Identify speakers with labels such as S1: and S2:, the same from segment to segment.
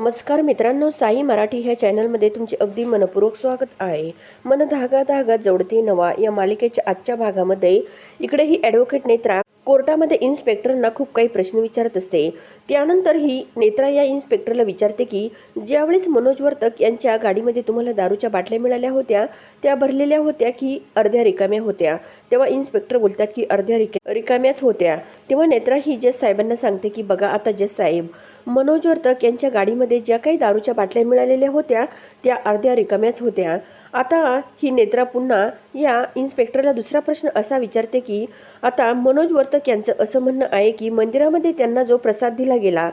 S1: नमस्कार मित्रांनो साई मराठी ह्या चॅनलमध्ये तुमचे अगदी मनपूर्वक स्वागत आहे. मन धागा धागा जोडते नवा या मालिकेच्या आजच्या भागामध्ये. इकडे ही ॲडव्होकेट नेत्रा कोर्टामध्ये इन्स्पेक्टरना खूप काही प्रश्न विचारत असते. त्यानंतर ही नेत्रा या इन्स्पेक्टरला विचारते की ज्यावेळेस मनोज वर्तक यांच्या गाडीमध्ये तुम्हाला दारूच्या बाटल्या मिळाल्या होत्या त्या भरलेल्या होत्या की अर्ध्या रिकाम्या होत्या? तेव्हा इन्स्पेक्टर बोलतात की अर्ध्या रिका रिकाम्याच होत्या. तेव्हा नेत्रा ही जज साहेबांना सांगते की बघा आता जज साहेब मनोज वर्तक यांच्या गाडीमध्ये ज्या काही दारूच्या बाटल्या मिळालेल्या होत्या त्या अर्ध्या रिकाम्याच होत्या. आता ही नेत्रा पुन्हा या इन्स्पेक्टरला दुसरा प्रश्न असा विचारते की आता मनोज वर्तक यांचं असं म्हणणं आहे की मंदिरामध्ये त्यांना जो प्रसाद दिला गेला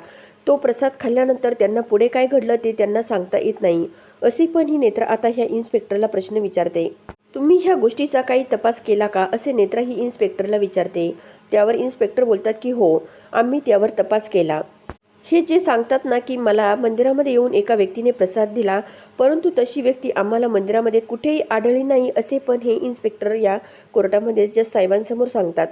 S1: तो प्रसाद खाल्ल्यानंतर त्यांना पुढे काय घडलं ते त्यांना सांगता येत नाही. असे पण ही नेत्रा आता ह्या इन्स्पेक्टरला प्रश्न विचारते. तुम्ही ह्या गोष्टीचा काही तपास केला का? असे नेत्रा ही इन्स्पेक्टरला विचारते. त्यावर इन्स्पेक्टर बोलतात की हो आम्ही त्यावर तपास केला. हे जे सांगतात ना की मला मंदिरामध्ये येऊन एका व्यक्तीने प्रसाद दिला परंतु तशी व्यक्ती आम्हाला मंदिरामध्ये कुठेही आढळली नाही असे पण हे इन्स्पेक्टर या कोर्टामध्ये जज साहेबांसमोर सांगतात.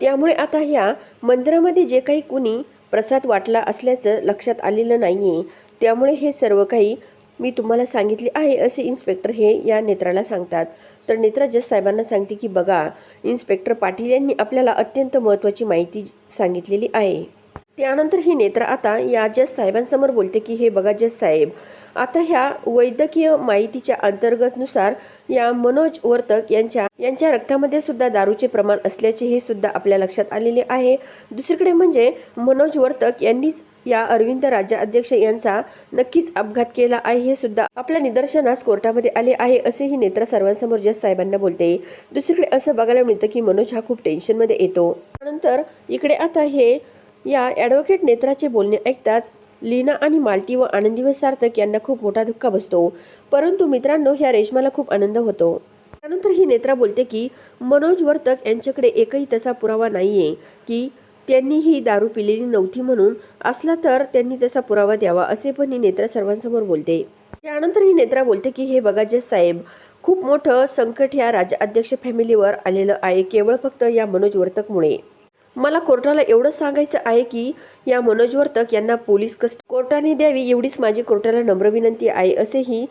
S1: त्यामुळे आता ह्या मंदिरामध्ये जे काही कुणी प्रसाद वाटला असल्याचं लक्षात आलेलं नाही आहे त्यामुळे हे सर्व काही मी तुम्हाला सांगितले आहे असे इन्स्पेक्टर हे या नेत्राला सांगतात. तर नेत्रा जज साहेबांना सांगते की बघा इन्स्पेक्टर पाटील यांनी आपल्याला अत्यंत महत्त्वाची माहिती सांगितलेली आहे. त्यानंतर ही नेत्र आता या जज साहेबांसमोर बोलते की हे बघा जज साहेब आता ह्या वैद्यकीय माहितीच्या अंतर्गतनुसार या मनोज वर्तक यांच्या यांच्या रक्तामध्ये सुद्धा दारूचे प्रमाण असल्याचे हे सुद्धा आपल्या लक्षात आलेले आहे. दुसरीकडे म्हणजे मनोज वर्तक यांनीच या अरविंद राज्याध्यक्ष यांचा नक्कीच अपघात केला आहे हे सुद्धा आपल्या निदर्शनास कोर्टामध्ये आले आहे असेही नेत्र सर्वांसमोर जज साहेबांना बोलते. दुसरीकडे असं बघायला मिळतं की मनोज हा खूप टेन्शनमध्ये येतो. त्यानंतर इकडे आता हे या ॲडव्होकेट नेत्राचे बोलणे ऐकताच लीना आणि मालती व आनंदी व सार्थक यांना खूप मोठा धक्का बसतो. परंतु मित्रांनो ह्या रेशमाला खूप आनंद होतो. त्यानंतर ही नेत्रा बोलते की मनोज वर्तक यांच्याकडे एकही तसा पुरावा नाहीये की त्यांनी ही दारू पिलेली नव्हती म्हणून असला तर त्यांनी तसा पुरावा द्यावा असे पण ही नेत्रा सर्वांसमोर बोलते. त्यानंतर ही नेत्रा बोलते की हे बघा जे साहेब खूप मोठं संकट या राज्याध्यक्ष फॅमिलीवर आलेलं आहे केवळ फक्त या मनोज वर्तकमुळे. मला कोर्टाला एवढंच सांगायचं आहे की या मनोज वर्तक यांना पोलीस कस्ट कोर्टाने द्यावी एवढीच माझी कोर्टाला नम्र विनंती आहे असेही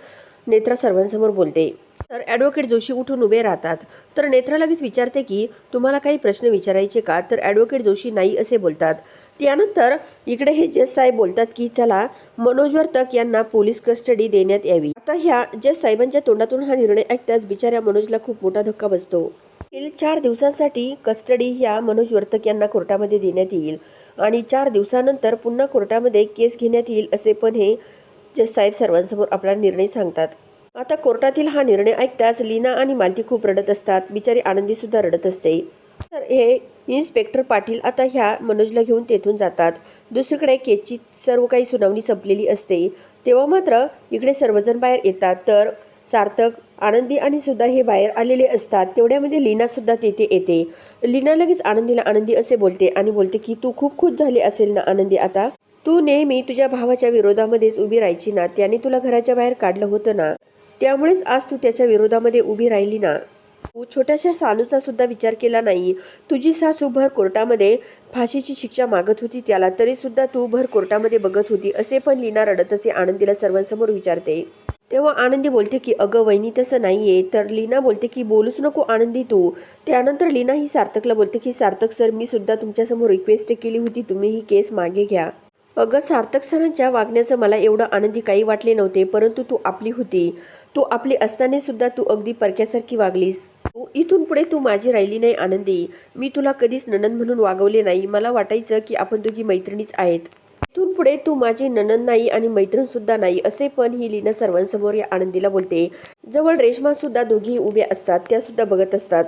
S1: नेत्रा सर्वांसमोर बोलते. तर ॲडव्होकेट जोशी उठून उभे राहतात. तर नेत्रा लगेच विचारते की तुम्हाला काही प्रश्न विचारायचे का? तर ॲडव्होकेट जोशी नाही असे बोलतात. त्यानंतर इकडे हे जज साहेब बोलतात की चला मनोज वर्तक यांना पोलीस कस्टडी देण्यात यावी. आता ह्या जज साहेबांच्या तोंडातून हा निर्णय ऐकताच बिचाऱ्या मनोजला खूप मोठा धक्का बसतो. पुढील चार दिवसांसाठी कस्टडी ह्या मनोज वर्तक यांना कोर्टामध्ये देण्यात येईल. आणि चार दिवसानंतर पुन्हा कोर्टामध्ये केस घेण्यात येईल असे पण हे जज साहेब सर्वांसमोर आपला निर्णय सांगतात. आता कोर्टातील हा निर्णय ऐकताच लीना आणि मालती खूप रडत असतात. बिचारी आनंदी सुद्धा रडत असते. तर हे इन्स्पेक्टर पाटील आता ह्या मनोजला घेऊन तेथून जातात. दुसरीकडे केसची सर्व काही सुनावणी संपलेली असते. तेव्हा मात्र इकडे सर्वजण बाहेर येतात. तर सार्थक आनंदी आणि सुद्धा हे बाहेर आलेले असतात. तेवढ्यामध्ये लीना सुद्धा तेथे येते. लीना लगेच आनंदीला आनंदी असे बोलते आणि बोलते की तू खूप खुश झाली असेल ना आनंदी आता? तू नेहमी तुझ्या भावाच्या विरोधामध्येच उभी राहायची ना? त्याने तुला घराच्या बाहेर काढलं होतं ना? त्यामुळेच आज तू त्याच्या विरोधामध्ये उभी राहिली ना? तू छोट्याशा सानूचा सुद्धा विचार केला नाही. तुझी सासू भर कोर्टामध्ये फाशीची शिक्षा मागत होती त्याला तरी सुद्धा तू भर कोर्टामध्ये बघत होती असे पण लीना रडत असे आनंदीला सर्वांसमोर विचारते. तेव्हा आनंदी बोलते की अगं वहिनी तसं नाही आहे तर लीना बोलते की बोलूच नको आनंदी तू. त्यानंतर लीना ही सार्थकला बोलते की सार्थक सर मी सुद्धा तुमच्यासमोर रिक्वेस्ट केली होती तुम्ही ही केस मागे घ्या. अगं सार्थक सरांच्या वागण्याचं मला एवढं आनंदी काही वाटले नव्हते परंतु तू आपली होती. तू आपली असताना सुद्धा तू अगदी परक्यासारखी वागलीस. इथून पुढे तू माझी राहिली नाही आनंदी. मी तुला कधीच ननंद म्हणून वागवले नाही. मला वाटायचं की आपण दोघी मैत्रिणीच आहेत. इथून पुढे तू माझी ननंद नाही आणि मैत्रीण सुद्धा नाही असे पण ही लीना सर्वांसमोर या आनंदीला बोलते. जवळ रेशमा सुद्धा दोघी उभ्या असतात त्या सुद्धा बघत असतात.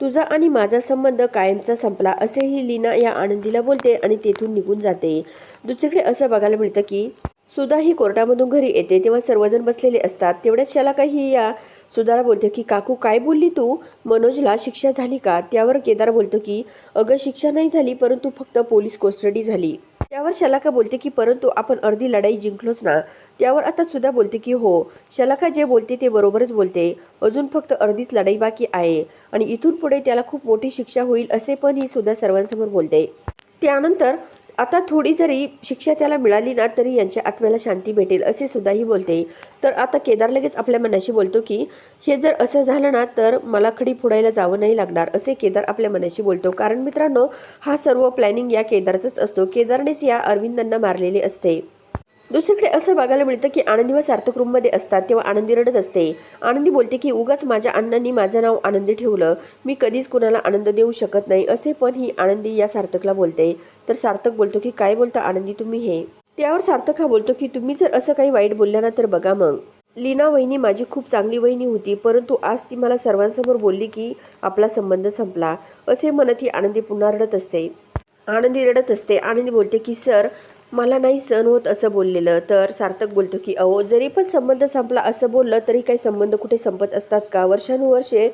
S1: तुझा आणि माझा संबंध कायमचा संपला असेही लीना या आनंदीला बोलते आणि तेथून निघून जाते. दुसरीकडे असं बघायला मिळतं की सुधा ही कोर्टामधून घरी येते तेव्हा सर्वजण बसलेले असतात. तेवढ्याच शाला काही या सुधाला बोलते की काकू काय बोलली तू? मनोजला शिक्षा झाली का? त्यावर केदार बोलतो की अगं शिक्षा नाही झाली परंतु फक्त पोलीस कोस्टडी झाली. त्यावर शलाका बोलते की परंतु आपण अर्धी लढाई जिंकलोच ना. त्यावर आता सुद्धा बोलते की हो शलाका जे बोलते ते बरोबरच बोलते. अजून फक्त अर्धीच लढाई बाकी आहे आणि इथून पुढे त्याला खूप मोठी शिक्षा होईल असे पण ही सुद्धा सर्वांसमोर बोलते. त्यानंतर आता थोडी जरी शिक्षा त्याला मिळाली ना तरी यांच्या आत्म्याला शांती भेटेल असे सुद्धाही बोलते. तर आता केदार लगेच आपल्या मनाशी बोलतो की हे जर असं झालं ना तर मला खडी फोडायला जावं नाही लागणार असे केदार आपल्या मनाशी बोलतो. कारण मित्रांनो हा सर्व प्लॅनिंग या केदारचाच असतो. केदारनेच या अरविंदांना मारलेले असते. दुसरीकडे असं बघायला मिळतं की आनंदी व सार्थक रूममध्ये असतात तेव्हा आनंदी रडत असते. आनंदी बोलते की उगाच माझ्या अण्णांनी माझं नाव आनंदी ठेवलं. मी कधीच कुणाला आनंद देऊ शकत नाही. असे पण ही आनंदी या सार्थकला बोलते. तर सार्थक बोलतो की काय बोलता आनंदी तुम्ही हे? त्यावर सार्थक हा बोलतो की तुम्ही जर असं काही वाईट बोलल्या ना तर बघा मग. लीना वहिनी माझी खूप चांगली वहिनी होती परंतु आज ती मला सर्वांसमोर बोलली की आपला संबंध संपला. असे म्हणत ही आनंदी पुन्हा रडत असते. आनंदी रडत असते. आनंदी बोलते की सर मला नाही सहन होत असं बोललेलं. तर सार्थक बोलतो की अहो जरी पण संबंध संपला असं बोललं तरी काही संबंध कुठे संपत असतात का? वर्षानुवर्षे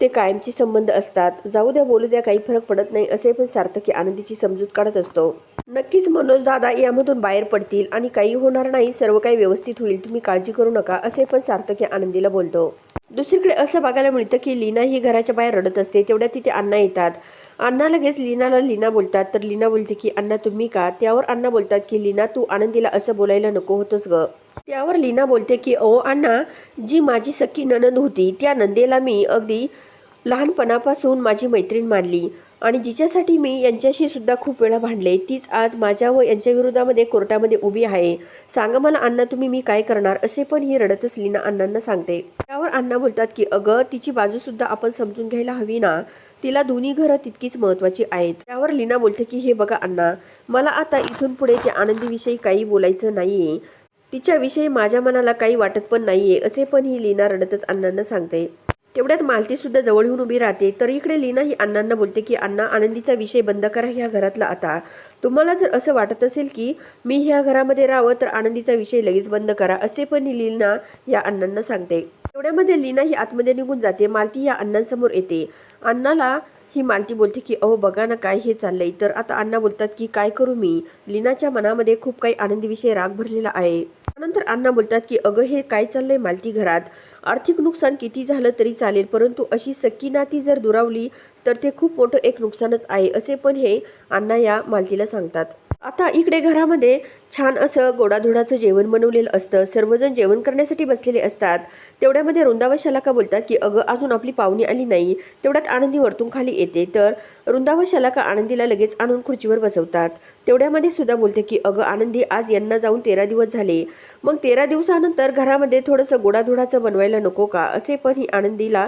S1: ते कायमचे संबंध असतात. जाऊ द्या बोलू द्या काही फरक पडत नाही असे पण सार्थकी आनंदीची समजूत काढत असतो. नक्कीच मनोज दादा यामधून बाहेर पडतील आणि काही होणार नाही सर्व काही व्यवस्थित होईल तुम्ही काळजी करू नका असे पण सार्थकी आनंदीला बोलतो. दुसरीकडे असं बघायला मिळतं की लीना ही घराच्या बाहेर रडत असते तेवढ्या तिथे अण्णा येतात. अण्णा लगेच लीनाला लीना बोलतात. तर लीना बोलते की अण्णा तुम्ही का? त्यावर अण्णा बोलतात की लीना तू आनंदीला असं बोलायला नको होतंस ग. त्यावर लीना बोलते की ओ अण्णा जी माझी सख्खी ननंद होती त्या नंदेला मी अगदी लहानपणापासून माझी मैत्रीण मानली. आणि जिच्यासाठी मी यांच्याशी सुद्धा खूप वेळा भांडले. तीच आज माझ्या व यांच्या विरोधामध्ये कोर्टामध्ये उभी आहे. सांगा मला अण्णा तुम्ही मी काय करणार? असे पण ही रडतच लीना अण्णांना सांगते. त्यावर अण्णा बोलतात की अगं तिची बाजू सुद्धा आपण समजून घ्यायला हवी ना? तिला दोन्ही घरं तितकीच महत्वाची आहेत. त्यावर लीना बोलते की हे बघा अण्णा मला आता इथून पुढे त्या आनंदीविषयी काही बोलायचं नाहीये. तिच्याविषयी माझ्या मनाला काही वाटत पण नाहीये. असे पण ही लीना रडतच अण्णांना सांगते. तेवढ्यात मालती सुद्धा जवळ येऊन उभी राहते. तर इकडे लीना ही अण्णांना बोलते की अण्णा आनंदीचा विषय बंद करा ह्या घरातला आता. तुम्हाला जर असं वाटत असेल की मी ह्या घरामध्ये राहावं तर आनंदीचा विषय लगेच बंद करा असे पण ही लीना या अण्णांना सांगते. तेवढ्यामध्ये लीना ही आतमध्ये निघून जाते. मालती या अण्णांसमोर येते. अण्णाला ही मालती बोलते की अहो बघा ना काय हे चाललंय. तर आता अण्णा बोलतात की काय करू मी? लीनाच्या मनामध्ये खूप काही आनंदीविषयी राग भरलेला आहे. त्यानंतर अण्णा बोलतात की अगं हे काय चाललंय मालती घरात? आर्थिक नुकसान किती झालं तरी चालेल परंतु अशी सख्खी नाती जर दुरावली तर ते खूप मोठं एक नुकसानच आहे असे पण हे अण्णा या मालतीला सांगतात. आता इकडे घरामध्ये छान असं गोडाधोडाचं जेवण बनवलेलं असतं. सर्वजण जेवण करण्यासाठी बसलेले असतात. तेवढ्यामध्ये रुंदावा शलाका बोलतात की अगं अजून आपली पाहुणी आली नाही. तेवढ्यात आनंदी वरतून खाली येते. तर रुंदावा शलाका आनंदीला लगेच आणून खुर्चीवर बसवतात. तेवढ्यामध्ये सुद्धा बोलते की अगं आनंदी आज यांना जाऊन तेरा दिवस झाले. मग तेरा दिवसानंतर घरामध्ये थोडंसं गोडाधोडाचं बनवायला नको का? असे पण ही आनंदीला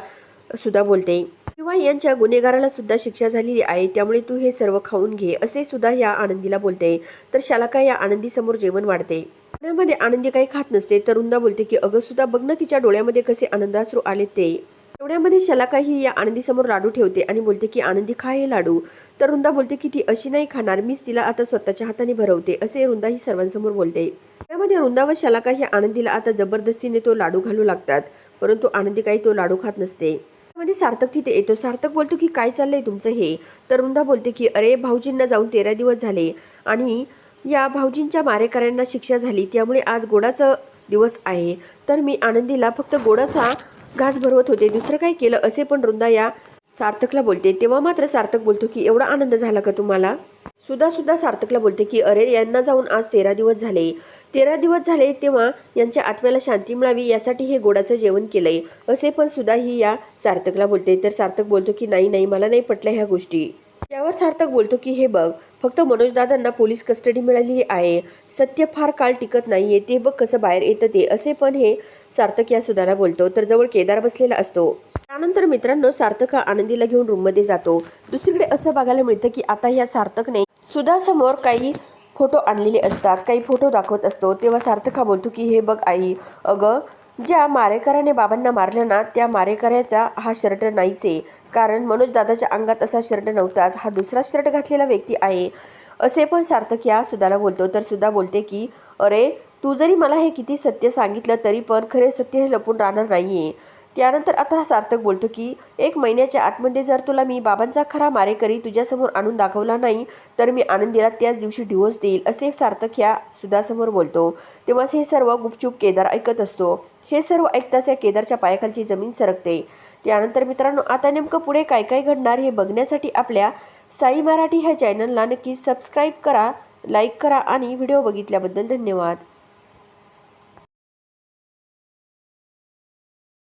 S1: सुद्धा बोलते. किंवा यांच्या गुन्हेगाराला सुद्धा शिक्षा झालेली आहे त्यामुळे तू हे सर्व खाऊन घे असे सुद्धा या आनंदीला बोलते. तर शालाका या आनंदीसमोर जेवण वाढते. त्यामध्ये आनंदी काही खात नसते तर रुंदा बोलते की अगं सुद्धा बघ ना तिच्या डोळ्यामध्ये कसे आनंदाश्रू आले ते. तेवढ्यामध्ये शलाका ही या आनंदीसमोर लाडू ठेवते आणि बोलते की आनंदी खा हे लाडू. तर रुंदा बोलते की ती अशी नाही खाणार मीच तिला आता स्वतःच्या हाताने भरवते. असे रुंदा ही सर्वांसमोर बोलते. त्यामध्ये रुंदा व शलाका ही आनंदीला आता जबरदस्तीने तो लाडू घालू लागतात परंतु आनंदी काही तो लाडू खात नसते. मध्ये सार्थक तिथे येतो. सार्थक बोलतो की काय चाललंय तुमचं हे? तर वृंदा बोलते की अरे भाऊजींना जाऊन तेरा दिवस झाले आणि या भाऊजींच्या मारेकऱ्यांना शिक्षा झाली. त्यामुळे आज गोडाचं दिवस आहे. तर मी आनंदीला फक्त गोडाचा घास भरवत होते. दुसरं काय केलं? असे पण वृंदा या सार्थकला बोलते. तेव्हा मात्र सार्थक बोलतो की एवढा आनंद झाला का तुम्हाला? सुद्धा सुद्धा सार्थकला बोलते की अरे यांना जाऊन आज तेरा दिवस झाले. तेरा दिवस झाले तेव्हा यांच्या आत्म्याला शांती मिळावी यासाठी हे गोडाचं जेवण केलंय. असे पण सुद्धा ही या सार्थकला बोलते. तर सार्थक बोलतो की नाही नाही मला नाही पटल्या ह्या गोष्टी. त्यावर सार्थक बोलतो की हे बघ फक्त मनोजदादांना पोलीस कस्टडी मिळाली आहे. सत्य फार काळ टिकत नाहीये. ते बघ कसं बाहेर येतं ते. असे पण हे सार्थक या सुधाला बोलतो. तर जवळ केदार बसलेला असतो. त्यानंतर मित्रांनो सार्थक हा आनंदीला घेऊन रूममध्ये जातो. दुसरीकडे असं बघायला मिळतं की आता या सार्थकने सुधासमोर काही फोटो आणलेले असतात काही फोटो दाखवत असतो. तेव्हा सार्थक हा बोलतो की हे बघ आई अगं ज्या मारेकऱ्याने बाबांना मारलं ना त्या मारेकऱ्याचा हा शर्ट नाहीच आहे. कारण मनोज दादाच्या अंगात असा शर्ट नव्हताच हा दुसरा शर्ट घातलेला व्यक्ती आहे. असे पण सार्थक या सुधाला बोलतो. तर सुद्धा बोलते की अरे तू जरी मला हे किती सत्य सांगितलं तरी पण खरे सत्य हे लपून राहणार नाही आहे त्यानंतर आता हा सार्थक बोलतो की एक महिन्याच्या आतमध्ये जर तुला मी बाबांचा खरा मारेकरी तुझ्यासमोर आणून दाखवला नाही तर मी आनंदीला त्याच दिवशी डिवोर्स देईल असे सार्थक या सुधासमोर बोलतो. तेव्हाच हे सर्व गुपचूप केदार ऐकत असतो. हे सर्व ऐकताच या केदारच्या पायाखालची जमीन सरकते. त्यानंतर मित्रांनो आता नेमकं पुढे काय काय घडणार हे बघण्यासाठी आपल्या साई मराठी ह्या चॅनलला नक्की सबस्क्राईब करा लाईक करा आणि व्हिडिओ बघितल्याबद्दल धन्यवाद.